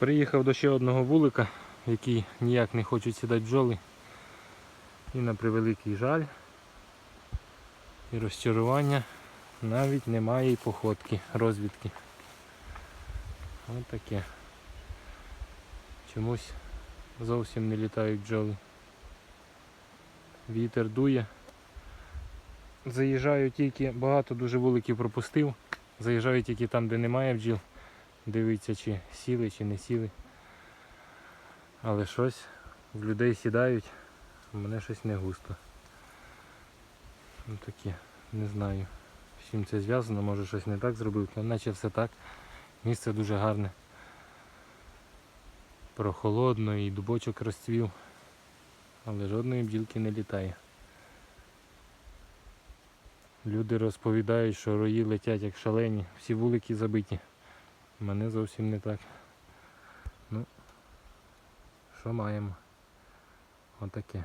Приїхав до ще одного вулика, який ніяк не хочуть сідати бджоли. І на превеликий жаль і розчарування навіть немає і походки, розвідки. Ось таке. Чомусь зовсім не літають бджоли. Вітер дує. Заїжджаю тільки, багато дуже вуликів пропустив. Заїжджаю тільки там, де немає бджіл. Дивиться, чи сіли, чи не сіли. Але щось в людей сідають, в мене щось не густо. Ну таке, не знаю. З чим це зв'язано, може щось не так зробив, та наче все так. Місце дуже гарне. Прохолодно і дубочок розцвів, але жодної бджілки не літає. Люди розповідають, що рої летять як шалені, всі вулики забиті. Мене зовсім не так. Ну, що маємо? Отаке.